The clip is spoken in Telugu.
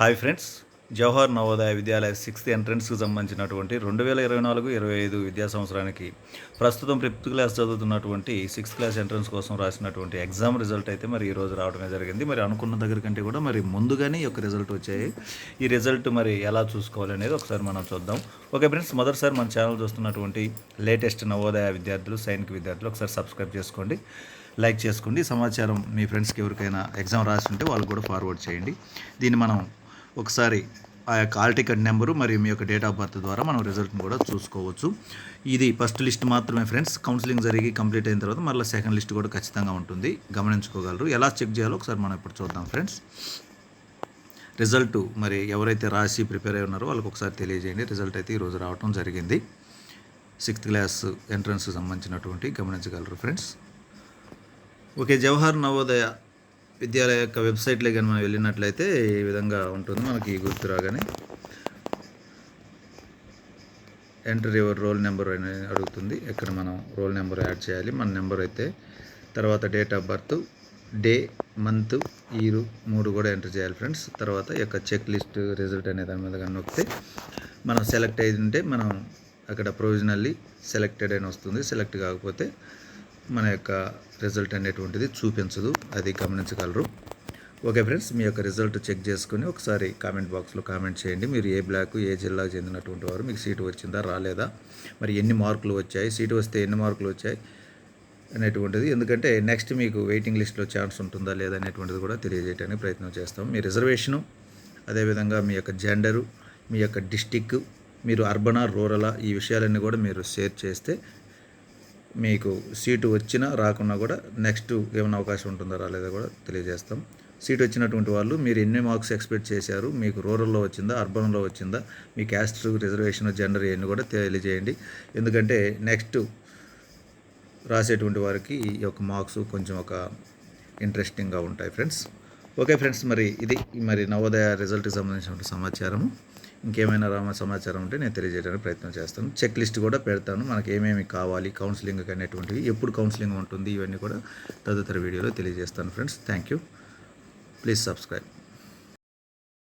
Hi friends Jawahar Navodaya Vidyalaya sixth ఎంట్రన్స్కి సంబంధించినటువంటి రెండు వేల ఇరవై నాలుగు ఇరవై ఐదు విద్యా సంవత్సరానికి ప్రస్తుతం ఫిఫ్త్ క్లాస్ చదువుతున్నటువంటి సిక్స్త్ క్లాస్ ఎంట్రన్స్ కోసం రాసినటువంటి ఎగ్జామ్ రిజల్ట్ అయితే మరి ఈరోజు రావడమే జరిగింది. మరి అనుకున్న దగ్గర కంటే కూడా మరి ముందుగానే ఈ యొక్క రిజల్ట్ వచ్చాయి. ఈ రిజల్ట్ మరి ఎలా చూసుకోవాలి అనేది ఒకసారి మనం చూద్దాం. ఓకే ఫ్రెండ్స్ మొదటిసారి మన ఛానల్ చూస్తున్నటువంటి లేటెస్ట్ నవోదయ విద్యార్థులు సైనిక విద్యార్థులు ఒకసారి సబ్స్క్రైబ్ చేసుకోండి లైక్ చేసుకోండి. సమాచారం మీ ఫ్రెండ్స్కి ఎవరికైనా ఎగ్జామ్ రాసి ఉంటే వాళ్ళు కూడా ఫార్వర్డ్ చేయండి. దీన్ని మనం ఒకసారి ఆ యొక్క ఆల్ టికెట్ నెంబరు మరియు మీ యొక్క డేట్ ఆఫ్ బర్త్ ద్వారా మనం రిజల్ట్ని కూడా చూసుకోవచ్చు. ఇది ఫస్ట్ లిస్ట్ మాత్రమే ఫ్రెండ్స్. కౌన్సిలింగ్ జరిగి కంప్లీట్ అయిన తర్వాత మళ్ళీ సెకండ్ లిస్ట్ కూడా ఖచ్చితంగా ఉంటుంది. గమనించుకోగలరు. ఎలా చెక్ చేయాలో ఒకసారి మనం ఇప్పుడు చూద్దాం ఫ్రెండ్స్. రిజల్ట్ మరి ఎవరైతే రాసి ప్రిపేర్ అయి ఉన్నారో వాళ్ళకి ఒకసారి తెలియజేయండి. రిజల్ట్ అయితే ఈరోజు రావడం జరిగింది. సిక్స్త్ క్లాస్ ఎంట్రన్స్కి సంబంధించినటువంటి గమనించగలరు ఫ్రెండ్స్. ఓకే జవహర్ నవోదయ విద్యాలయ యొక్క వెబ్సైట్లో కానీ మనం వెళ్ళినట్లయితే ఈ విధంగా ఉంటుంది. మనకి గుర్తు రాగానే ఎంటర్ యువర్ రోల్ నెంబర్ అని అడుగుతుంది. ఇక్కడ మనం రోల్ నెంబర్ యాడ్ చేయాలి? మన నెంబర్ అయితే తర్వాత date of birth day month year మూడు కూడా ఎంటర్ చేయాలి ఫ్రెండ్స్ తర్వాత యొక్క చెక్ లిస్ట్ రిజల్ట్ అనే దాని మీద కానీ నొక్కితే మనం సెలెక్ట్ అయి ఉంటే మనం అక్కడ ప్రొవిజనల్లీ సెలెక్టెడ్ అని వస్తుంది. సెలెక్ట్ కాకపోతే మన యొక్క రిజల్ట్ అనేటువంటిది చూపించదు. అది గమనించగలరు. ఓకే ఫ్రెండ్స్ మీ యొక్క రిజల్ట్ చెక్ చేసుకుని ఒకసారి కామెంట్ బాక్స్లో కామెంట్ చేయండి. మీరు ఏ బ్లాక్ ఏ జిల్లాకు చెందినటువంటి వారు మీకు సీటు వచ్చిందా రాలేదా? మరి ఎన్ని మార్కులు వచ్చాయి? సీటు వస్తే ఎన్ని మార్కులు వచ్చాయి? అనేటువంటిది. ఎందుకంటే నెక్స్ట్ మీకు వెయిటింగ్ లిస్ట్లో ఛాన్స్ ఉంటుందా లేదా అనేటువంటిది కూడా తెలియజేయడానికి ప్రయత్నం చేస్తాం. మీ రిజర్వేషను అదేవిధంగా మీ యొక్క జెండరు మీ యొక్క డిస్టిక్ మీరు అర్బనా రూరలా ఈ విషయాలన్నీ కూడా మీరు షేర్ చేస్తే మీకు సీటు వచ్చినా రాకున్నా కూడా నెక్స్ట్ ఏమైనా అవకాశం ఉంటుందా రాలేదా కూడా తెలియజేస్తాం. సీట్ వచ్చినటువంటి వాళ్ళు మీరు ఎన్ని మార్క్స్ ఎక్స్పెక్ట్ చేశారు మీకు రూరల్లో వచ్చిందా అర్బన్లో వచ్చిందా మీ క్యాస్ట్ రిజర్వేషన్ జెండర్ ఇవన్నీ కూడా తెలియజేయండి. ఎందుకంటే నెక్స్ట్ రాసేటువంటి వారికి ఈ యొక్క మార్క్స్ కొంచెం ఒక ఇంట్రెస్టింగ్గా ఉంటాయి ఫ్రెండ్స్ ఓకే ఫ్రెండ్స్ మరి ఇది మరి నవోదయ రిజల్ట్కి సంబంధించిన సమాచారము. ఇంకేమైనా రామ సమాచారం ఉంటే నేను తెలియజేయడానికి ప్రయత్నం చేస్తాను. చెక్ లిస్ట్ కూడా పెడతాను. మనకి ఏమేమి కావాలి కౌన్సిలింగ్ అనేటువంటివి ఎప్పుడు కౌన్సిలింగ్ ఉంటుంది ఇవన్నీ కూడా తదుపరి వీడియోలో తెలియజేస్తాను friends. Thank you please subscribe